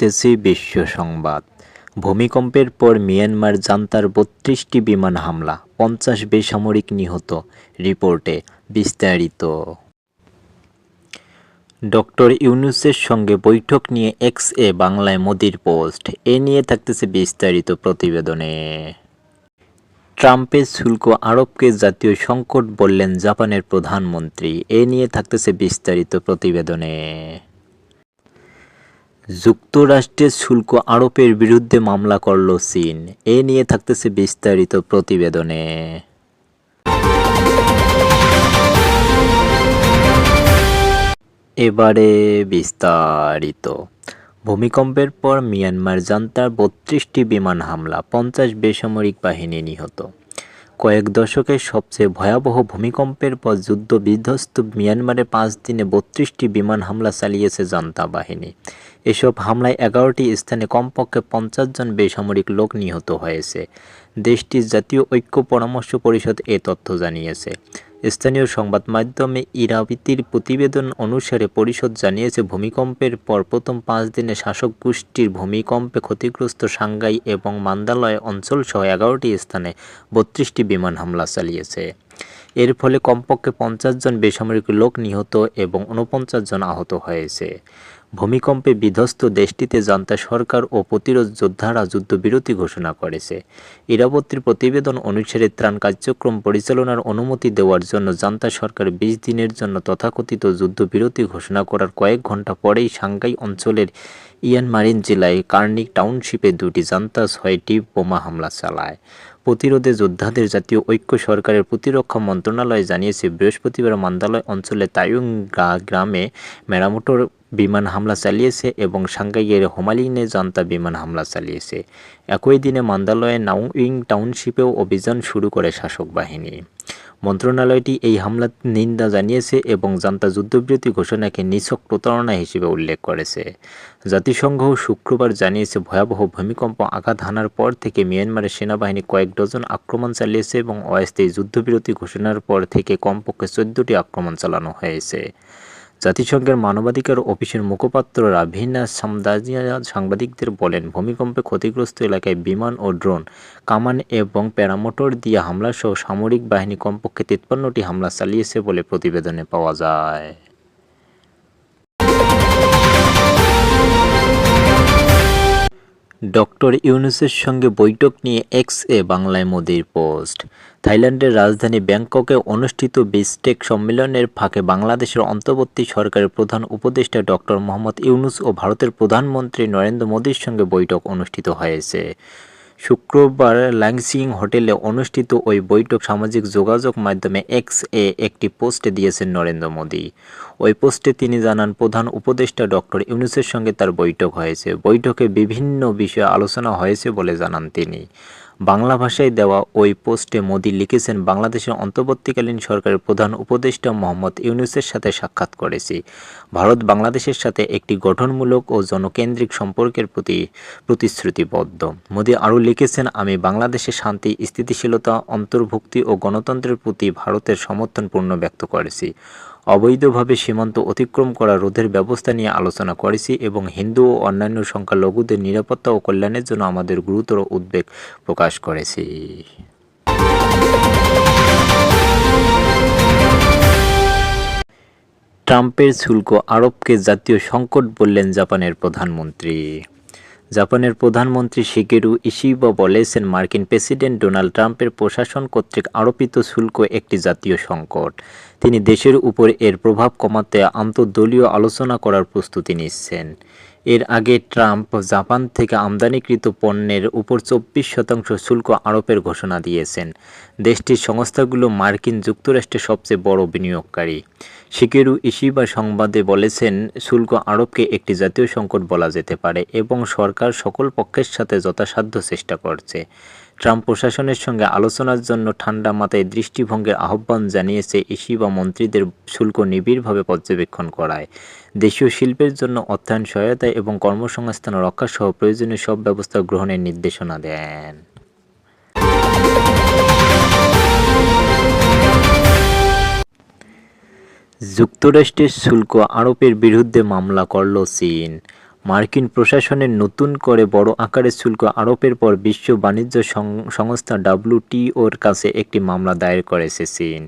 পড়তেছি বিশ্ব সংবাদ। ভূমিকম্পের পর মিয়ানমার জান্তার বত্রিশটি বিমান হামলা, পঞ্চাশ বেসামরিক নিহত, রিপোর্টে বিস্তারিত। ডক্টর ইউনুসের সঙ্গে বৈঠক নিয়ে এক্স এ বাংলায় মোদির পোস্ট, এ নিয়ে থাকতেছে বিস্তারিত প্রতিবেদনে। ট্রাম্পের শুল্ক আরবকে জাতীয় সংকট বললেন জাপানের প্রধানমন্ত্রী, এ নিয়ে থাকতেছে বিস্তারিত প্রতিবেদনে। যুক্তরাষ্ট্রের শুল্ক আরোপের বিরুদ্ধে মামলা করল চীন। এ নিয়ে থাকতেছে বিস্তারিত প্রতিবেদনে। এবারে বিস্তারিত। ভূমিকম্পের পর মিয়ানমার জান্তার বত্রিশটি বিমান হামলা, পঞ্চাশ বেসামরিক বাহিনী নিহত। কয়েক দশকের সবচেয়ে ভয়াবহ ভূমিকম্পের পর যুদ্ধ বিধ্বস্ত মিয়ানমারে পাঁচ দিনে বত্রিশটি বিমান হামলা চালিয়েছে জনতা বাহিনী এসব হামলায় এগারোটি স্থানে কমপক্ষে পঞ্চাশ জন বেসামরিক লোক নিহত হয়েছে। দেশটির জাতীয় ঐক্য পরামর্শ পরিষদ এ তথ্য জানিয়েছে। স্থানীয় সংবাদ মাধ্যমে ইরাবিতির প্রতিবেদন অনুসারে পরিষদ জানিয়েছে, ভূমিকম্পের পর প্রথম পাঁচ দিনে শাসক গোষ্ঠীর ভূমিকম্পে ক্ষতিগ্রস্ত সাংগাই এবং মান্দালয় অঞ্চলসহ এগারোটি স্থানে বত্রিশটি বিমান হামলা চালিয়েছে। এর ফলে কমপক্ষে পঞ্চাশ জন বেসামরিক লোক নিহত এবং উনপঞ্চাশ জন আহত হয়েছে। ভূমিকম্পে বিধ্বস্ত দেশটিতে জান্তা সরকার ও প্রতিরোধ যোদ্ধারা যুদ্ধবিরতি ঘোষণা করেছে। ইরাবতীর প্রতিবেদন অনুসারে ত্রাণ কার্যক্রম পরিচালনার অনুমতি দেওয়ার জন্য জান্তা সরকার বিশ দিনের জন্য তথাকথিত যুদ্ধবিরতি ঘোষণা করার কয়েক ঘণ্টা পরেই সাংঘাই অঞ্চলের ইয়ানমারিন জেলায় কার্নিক টাউনশিপে দুটি জান্তা ছয়টি বোমা হামলা চালায়। প্রতিরোধে যোদ্ধাদের জাতীয় ঐক্য সরকারের প্রতিরক্ষা মন্ত্রণালয় জানিয়েছে, বৃহস্পতিবার মান্দালয় অঞ্চলে তায়ুং গ্রামে মেরামোটর বিমান হামলা চালিয়েছে এবং সাংঘাইয়ের হোমালিনে জান্তা বিমান হামলা চালিয়েছে। একই দিনে মান্দালয়ে নাউইং টাউনশিপেও অভিযান শুরু করে শাসক বাহিনী। মন্ত্রণালয়টি এই হামলার নিন্দা জানিয়েছে এবং জান্তা যুদ্ধবিরতি ঘোষণাকে নিছক প্রতারণা হিসেবে উল্লেখ করেছে। জাতিসংঘ শুক্রবার জানিয়েছে, ভয়াবহ ভূমিকম্প আঘাত হানার পর থেকে মিয়ানমারের সেনাবাহিনী কয়েক ডজন আক্রমণ চালিয়েছে এবং অস্থায়ী যুদ্ধবিরতি ঘোষণার পর থেকে কমপক্ষে চোদ্দটি আক্রমণ চালানো হয়েছে। জাতিসংঘের মানবাধিকার অফিসের মুখপাত্র রাভিনা সামদাজিয়া সাংবাদিকদের বলেন, ভূমিকম্পে ক্ষতিগ্রস্ত এলাকায় বিমান ও ড্রোন, কামান এবং প্যারামোটর দিয়ে হামলাসহ সামরিক বাহিনী কমপক্ষে তিপ্পান্নটি হামলা চালিয়েছে বলে প্রতিবেদনে পাওয়া যায়। ডক্টর ইউনুসের সঙ্গে বৈঠক নিয়ে এক্স এ বাংলায় মোদির পোস্ট। থাইল্যান্ডের রাজধানী ব্যাংককে অনুষ্ঠিত বিস্টেক সম্মেলনের ফাঁকে বাংলাদেশের অন্তর্বর্তী সরকারের প্রধান উপদেষ্টা ডক্টর মোহাম্মদ ইউনুস ও ভারতের প্রধানমন্ত্রী নরেন্দ্র মোদীর সঙ্গে বৈঠক অনুষ্ঠিত হয়েছে। শুক্রবার ল্যাংসিং হোটেলে অনুষ্ঠিত ওই বৈঠক সামাজিক যোগাযোগ মাধ্যমে এক্স এ একটি পোস্টে দিয়েছেন নরেন্দ্র মোদী। ওই পোস্টে তিনি জানান, প্রধান উপদেষ্টা ডক্টর ইউনুসের সঙ্গে তার বৈঠক হয়েছে। বৈঠকে বিভিন্ন বিষয়ে আলোচনা হয়েছে বলে জানান তিনি। বাংলা ভাষায় দেওয়া ওই পোস্টে মোদী লিখেছেন, বাংলাদেশের অন্তর্বর্তীকালীন সরকারের প্রধান উপদেষ্টা মোহাম্মদ ইউনুসের সাথে সাক্ষাৎ করেছি। ভারত বাংলাদেশের সাথে একটি গঠনমূলক ও জনকেন্দ্রিক সম্পর্কের প্রতি প্রতিশ্রুতিবদ্ধ। মোদী আরও লিখেছেন, আমি বাংলাদেশের শান্তি, স্থিতিশীলতা, অন্তর্ভুক্তি ও গণতন্ত্রের প্রতি ভারতের সমর্থন পূর্ণ ব্যক্ত করেছি। অবৈধভাবে সীমান্ত অতিক্রম করা রোধের ব্যবস্থা নিয়ে আলোচনা করেছি এবং হিন্দু ও অন্যান্য সংখ্যালঘুদের নিরাপত্তা ও কল্যাণের জন্য আমাদের গুরুতর উদ্বেগ প্রকাশ করেছি। ট্রাম্পের শুল্ক আরবকে জাতীয় সংকট বললেন জাপানের প্রধানমন্ত্রী। জাপানের প্রধানমন্ত্রী শিগেরু ইশিবা বলেছেন মার্কিন প্রেসিডেন্ট ডোনাল্ড ট্রাম্পের প্রশাসন কর্তৃক আরোপিত শুল্ক একটি জাতীয় সংকট। তিনি দেশের উপর এর প্রভাব কমাতে আন্তর্দলীয় আলোচনা করার প্রস্তুতি নিচ্ছেন। এর আগে ট্রাম্প জাপান থেকে আমদানিকৃত পণ্যের উপর চব্বিশ শতাংশ শুল্ক আরোপের ঘোষণা দিয়েছেন। দেশটির সংস্থাগুলো মার্কিন যুক্তরাষ্ট্রের সবচেয়ে বড় বিনিয়োগকারী। শিকেরু ইশিবা সংবাদে বলেছেন, শুল্ক আরোপকে একটি জাতীয় সংকট বলা যেতে পারে এবং সরকার সকল পক্ষের সাথে যথাসাধ্য চেষ্টা করছে। ট্রাম্প প্রশাসনের সঙ্গে আলোচনার জন্য ঠান্ডা মাথায় দৃষ্টিভঙ্গির আহ্বান জানিয়েছে ইসিবা মন্ত্রীদের শুল্ক নিবিড়ভাবে পর্যবেক্ষণ করায়। দেশীয় শিল্পের জন্য অর্থায়ন সহায়তা এবং কর্মসংস্থান রক্ষাসহ প্রয়োজনীয় সব ব্যবস্থা গ্রহণের নির্দেশনা দেন। যুক্তরাষ্ট্রের শুল্ক আরোপের বিরুদ্ধে মামলা করল চীন। মার্কিন প্রশাসনের নতুন করে বড় আকারের শুল্ক আরোপের পর বিশ্ব বাণিজ্য সংস্থা ডাব্লিউটিওর কাছে একটি মামলা দায়ের করেছে চীন।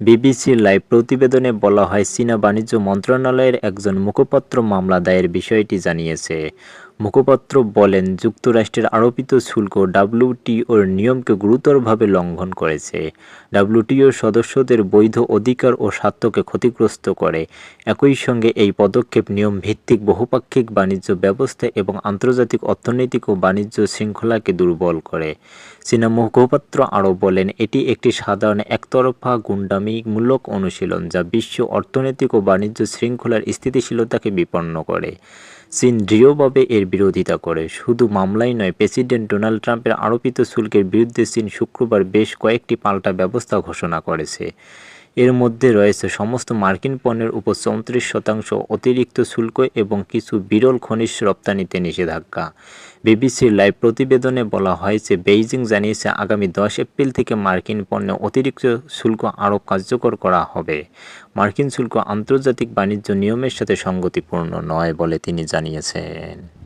বিবিসির লাইভ প্রতিবেদনে বলা হয়, চীনা বাণিজ্য মন্ত্রণালয়ের একজন মুখপাত্র মামলা দায়ের বিষয়টি জানিয়েছে। মুখপাত্র বলেন, যুক্তরাষ্ট্রের আরোপিত শুল্ক ডাব্লিউটিওর নিয়মকে গুরুতরভাবে লঙ্ঘন করেছে। ডাব্লিউটিওর সদস্যদের বৈধ অধিকার ও স্বার্থকে ক্ষতিগ্রস্ত করে। একই সঙ্গে এই পদক্ষেপ নিয়ম ভিত্তিক বহুপাক্ষিক বাণিজ্য ব্যবস্থা এবং আন্তর্জাতিক অর্থনৈতিক ও বাণিজ্য শৃঙ্খলাকে দুর্বল করে। চীনা মুখপাত্র আরও বলেন, এটি একটি সাধারণ একতরফা গুন্ডামিমূলক অনুশীলন যা বিশ্ব অর্থনৈতিক ও বাণিজ্য শৃঙ্খলার স্থিতিশীলতাকে বিপন্ন করে। চীন দৃঢ়ভাবে এর বিরোধিতা করে। শুধু মামলাই নয়, প্রেসিডেন্ট ডোনাল্ড ট্রাম্পের আরোপিত শুল্কের বিরুদ্ধে চীন শুক্রবার বেশ কয়েকটি পাল্টা ব্যবস্থা ঘোষণা করেছে। এর মধ্যে রয়েছে সমস্ত মার্কিন পণ্যের উপর চৌত্রিশ শতাংশ অতিরিক্ত শুল্ক এবং কিছু বিরল খনিজ রপ্তানিতে নিষেধাজ্ঞা। বিবিসির লাইভ প্রতিবেদনে বলা হয়েছে বেইজিং জানিয়েছে আগামী দশ এপ্রিল থেকে মার্কিন পণ্যে অতিরিক্ত শুল্ক আরও কার্যকর করা হবে। মার্কিন শুল্ক আন্তর্জাতিক বাণিজ্য নিয়মের সাথে সঙ্গতিপূর্ণ নয় বলে তিনি জানিয়েছেন।